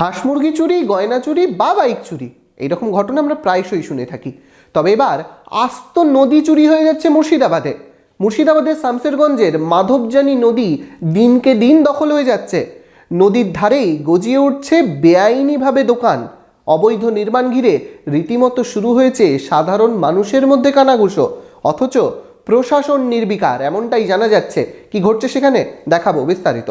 হাঁস মুরগি চুরি, গয়না চুরি বা বাইক চুরি, এইরকম ঘটনা আমরা প্রায়শই শুনে থাকি। তবে এবার আস্ত নদী চুরি হয়ে যাচ্ছে মুর্শিদাবাদে। মুর্শিদাবাদের শামসেরগঞ্জের মাধবজানি নদী দিনকে দিন দখল হয়ে যাচ্ছে। নদীর ধারেই গজিয়ে উঠছে বেআইনিভাবে দোকান। অবৈধ নির্মাণ ঘিরে রীতিমতো শুরু হয়েছে সাধারণ মানুষের মধ্যে কানাঘুষো। অথচ প্রশাসন নির্বিকার, এমনটাই জানা যাচ্ছে। কি ঘটছে সেখানে দেখাবো বিস্তারিত।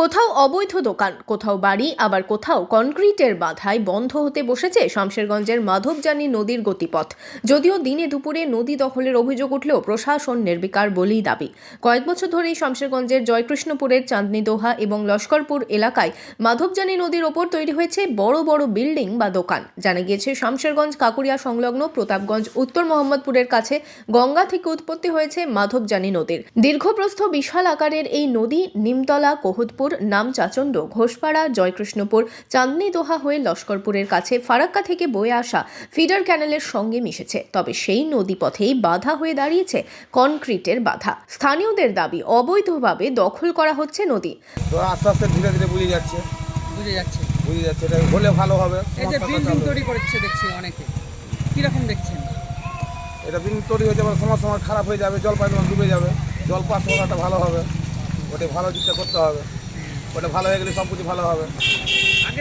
কোথাও অবৈধ দোকান, কোথাও বাড়ি, আবার কোথাও কনক্রিটের বাধায় বন্ধ হতে বসেছে শামশেরগঞ্জের মাধবজানি নদীর গতিপথ। যদিও দিনে দুপুরে নদী দখলের অভিযোগ উঠলেও প্রশাসন নির্বিকার বলেই দাবি। কয়েক বছর ধরেই শামশেরগঞ্জের জয়কৃষ্ণপুরের চাঁদনি দোহা এবং লস্করপুর এলাকায় মাধবজানি নদীর ওপর তৈরি হয়েছে বড় বড় বিল্ডিং বা দোকান। জানা গিয়েছে, শামশেরগঞ্জ কাকুরিয়া সংলগ্ন প্রতাপগঞ্জ, উত্তর মোহাম্মদপুরের কাছে গঙ্গা থেকে উৎপত্তি হয়েছে মাধবজানি নদীর। দীর্ঘপ্রস্থ বিশাল আকারের এই নদী নিমতলা কোহতপুর নামচাচণ্ড ঘোষপাড়া জয়কৃষ্ণপুর চাঁদনি দোহা হয়ে লস্করপুরের কাছে ফারাক্কা থেকে বয়ে আসা ফিডার ক্যানেলের সঙ্গে মিশেছে। তবে সেই নদীপথেই বাধা হয়ে দাঁড়িয়েছে কনক্রিটের বাধা। স্থানীয়দের দাবি অবৈধভাবে দখল করা হচ্ছে নদী। তো আস্তে আস্তে ধীরে ধীরে বুঝে যাচ্ছে। বুঝে যাচ্ছে। বুঝে যাচ্ছে এটা হলে ভালো হবে। এই যে বিল্ডিং তৈরি করছে দেখছি অনেকে। কীরকম দেখছেন? এটা বিল্ডিং তৈরি হয়ে যাবে সময় সময় খারাপ হয়ে যাবে জল পাইপ ডুবে যাবে। জল পাস করাটা ভালো হবে ওটা ভালো দিকটা করতে হবে। ওটা ভালো হয়ে গেলে সব কিছু ভালো হবে।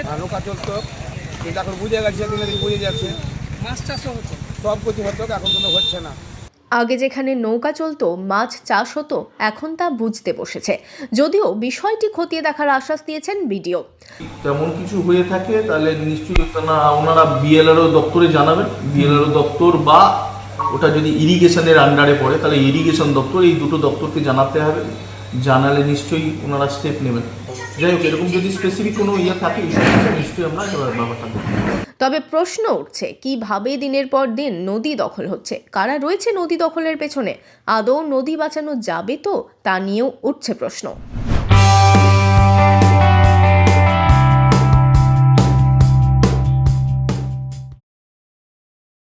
আর নৌকা চলতো কিন্তু এখন বুঝে গেছে দিনে দিন বুঝে যাচ্ছে। মাছ চাষও হচ্ছে সব কিছু হতো এখন কোনো হচ্ছে না। আগে যেখানে নৌকা চলতো মাছ চাষ হতো এখন তা বুঝতে বসেছে। যদিও বিষয়টি খতিয়ে দেখার আশ্বাস দিয়েছেন বিডিও। তেমন কিছু হয়ে থাকে তাহলে নিশ্চয়ই ওনারা ওনারা বিএলআরও দপ্তরে জানাবেন। বিএলআরও দপ্তর বা ওটা যদি ইরিগেশনের আন্ডারে পড়ে তাহলে ইরিগেশন দপ্তর এই দুটো দপ্তরকে জানাতে হবে। জানালে নিশ্চয়ই ওনারা স্টেপ নেবেন। যাই হোক, এরকম যদি স্পেসিফিক কোনো ইয়ে থাকে নিশ্চয়ই আমরা ব্যাপারটা তবে প্রশ্ন উঠছে, কীভাবে দিনের পর দিন নদী দখল হচ্ছে? কারা রয়েছে নদী দখলের পেছনে? আদৌ নদী বাঁচানো যাবে তো? তা নিয়েও উঠছে প্রশ্ন।